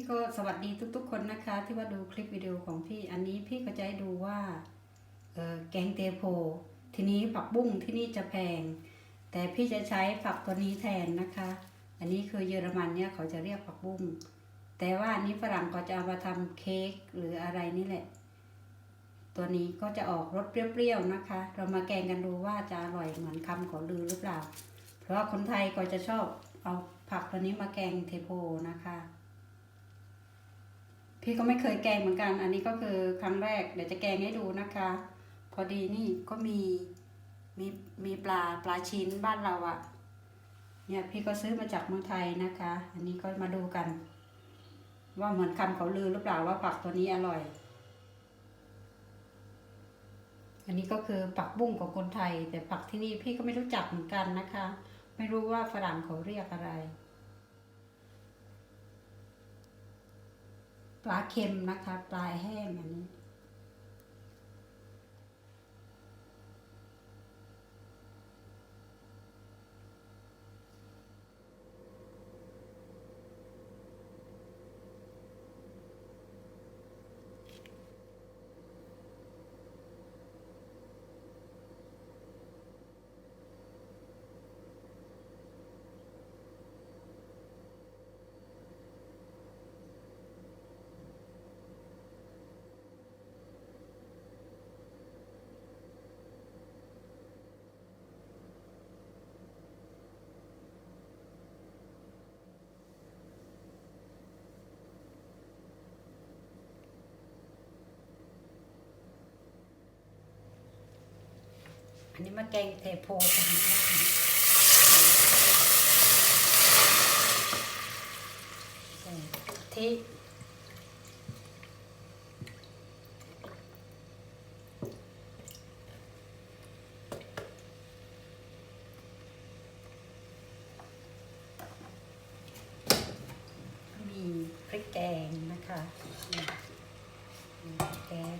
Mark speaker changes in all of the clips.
Speaker 1: พี่ก็สวัสดีทุก ๆ คนนะคะ ที่ว่าดูคลิปวิดีโอของพี่อันนี้พี่ก็จะให้ดูว่าเออแกงเตโพทีนี้ผักบุ้งที่นี่จะแพง แต่พี่จะใช้ผักตัวนี้แทนนะคะ อันนี้คือเยอรมันเนี่ยเขาจะเรียกผักบุ้งแต่ว่าอันนี้ฝรั่งก็จะเอามาทำเค้กหรืออะไรนี่แหละ ตัวนี้ก็จะออกรสเปรี้ยวๆนะคะ เรามาแกงกันดูว่าจะอร่อยเหมือนคำขอลือหรือเปล่า เพราะว่าคนไทยก็จะชอบเอาผักตัวนี้มาแกงเทโพนะคะ พี่ก็ไม่เคยแกงเหมือนกัน อันนี้ก็คือครั้งแรก เดี๋ยวจะแกงให้ดูนะคะ พอดีนี่ก็มีมีมีปลาปลาชิ้นบ้านเราอะเนี่ยพี่ก็ซื้อมาจากเมืองไทยนะคะ อันนี้ก็มาดูกัน ว่าเหมือนคำเขาลือหรือเปล่าว่าผักตัวนี้อร่อย อันนี้ก็คือผักบุ้งของคนไทย แต่ผักที่นี่พี่ก็ไม่รู้จักเหมือนกันนะคะ ไม่รู้ว่าฝรั่งเขาเรียกอะไร ปลาเค็มนะคะ ปลาแห้งอันนี้ นนี้มาแกงเทโพกันนะคะใส่กะทิมีพริกแกงนะคะนี่มีพริกแกง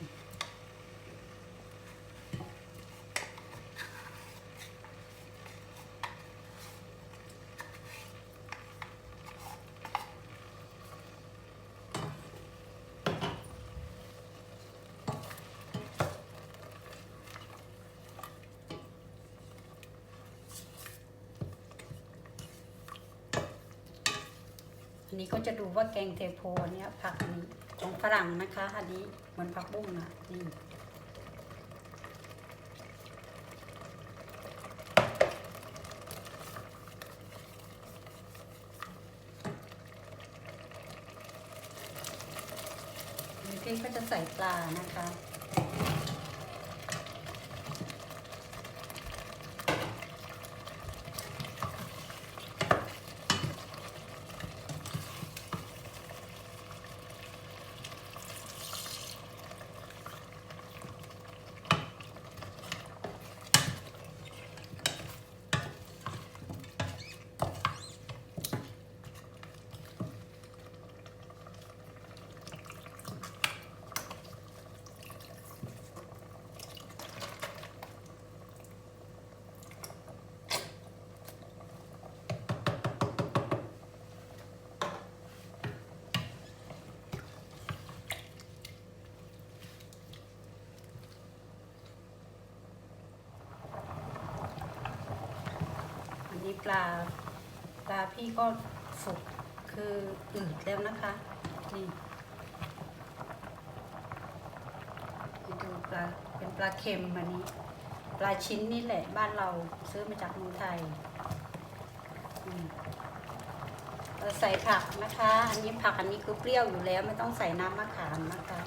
Speaker 1: อันนี้ก็จะดูว่าแกงเทโพเนี่ยผักนี้ของฝรั่งนะคะ อันนี้เหมือนผักบุ้งอะนี่นี่ก็จะใส่ปลานะคะ ปลา ปลาพี่ก็สุกคืออืดแล้วนะคะนี่นี่ดูปลาเป็นปลาเค็มอันนี้ ปลาชิ้นนี่แหละบ้านเราซื้อมาจากเมืองไทยใส่ผักนะคะ อันนี้ผักอันนี้คือเปรี้ยวอยู่แล้ว ไม่ต้องใส่น้ำมะขามนะคะ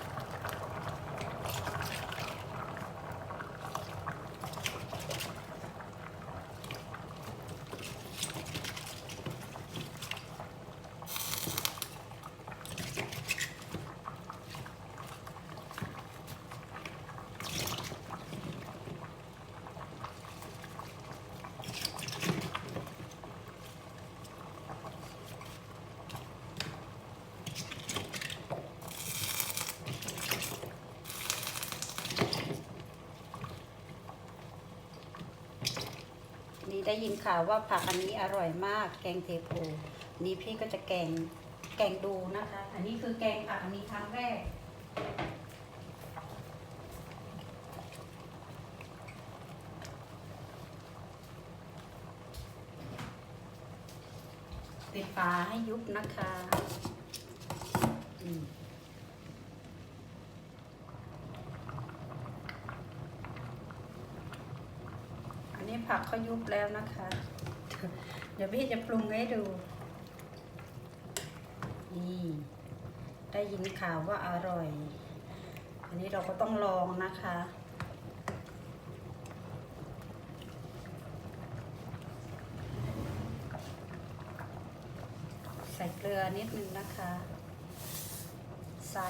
Speaker 1: นี่ ได้ยินข่าวว่าผักอันนี้อร่อยมาก แกงเทโพนี่พี่ก็จะแกงแกงดูนะคะ อันนี้คือแกงผักอันนี้ครั้งแรก ปิดฝาให้ยุบนะคะ อืม นี้ผักเขายุบแล้วนะคะ เดี๋ยวพี่จะปรุงให้ดู นี่ ได้ยินข่าวว่าอร่อย อันนี้เราก็ต้องลองนะคะใส่เกลือนิดนึงนะคะ ใส่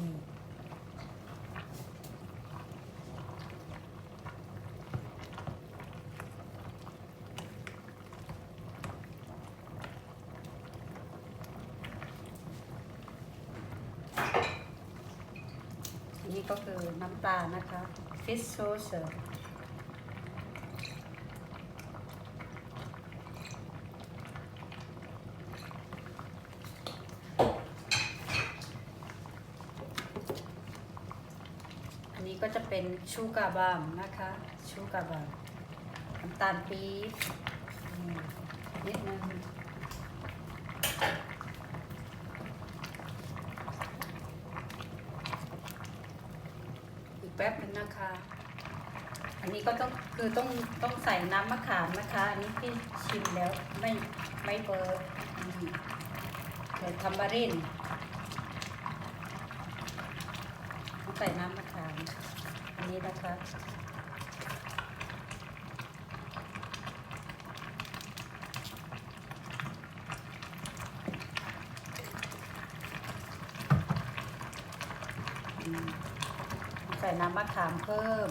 Speaker 1: นี่อันนี้ ก็คือน้ำตาลนะคะ fish sauce อันนี้ก็จะเป็นชูกาบามนะคะ ชูกาบามน้ำตาลปี๊บอืมนิดนึงอีกแป๊บนึงนะคะ อันนี้ก็ต้องคือต้องต้องใส่น้ำมะขามนะคะ อันนี้พี่ชิมแล้วไม่ไม่เบิร์ดอืมเดี๋ยวทำบารินใส่น้ำมะขาม อันนี้นะคะใส่น้ำมะขามเพิ่ม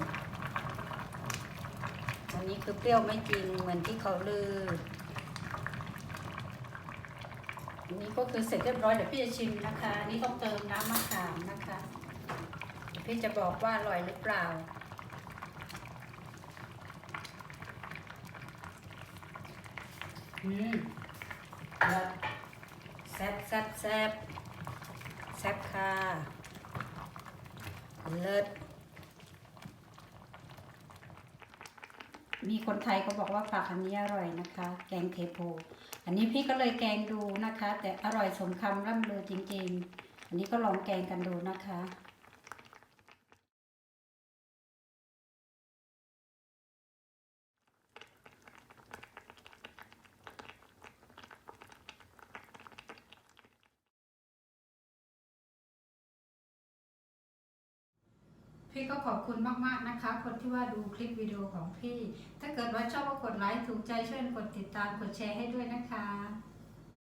Speaker 1: นนี้คือเปรี้ยวไม่จริงเหมือนที่เขาลือ อันนี้ก็คือเสร็จเรียบร้อยเดี๋ยวพี่จะชิมนะคะอันนี่ต้องเติมน้ำมะขามนะคะเดี๋ยวพี่จะบอกว่าอร่อยหรือเปล่า อืมแล้วแซ่บแซ่บแซ่บแซ่บค่ะเลิศ มีคนไทยเขาบอกว่าผักอันนี้อร่อยนะคะ แกงเทโพ อันนี้พี่ก็เลยแกงดูนะคะ แต่อร่อยสมคำร่ำลือจริงๆ อันนี้ก็ลองแกงกันดูนะคะ พี่ก็ขอบคุณมากๆนะคะ คนที่ว่าดูคลิปวิดีโอของพี่ ถ้าเกิดว่าชอบก็กดไลค์ถูกใจช่วยกดติดตามกดแชร์ให้ด้วยนะคะ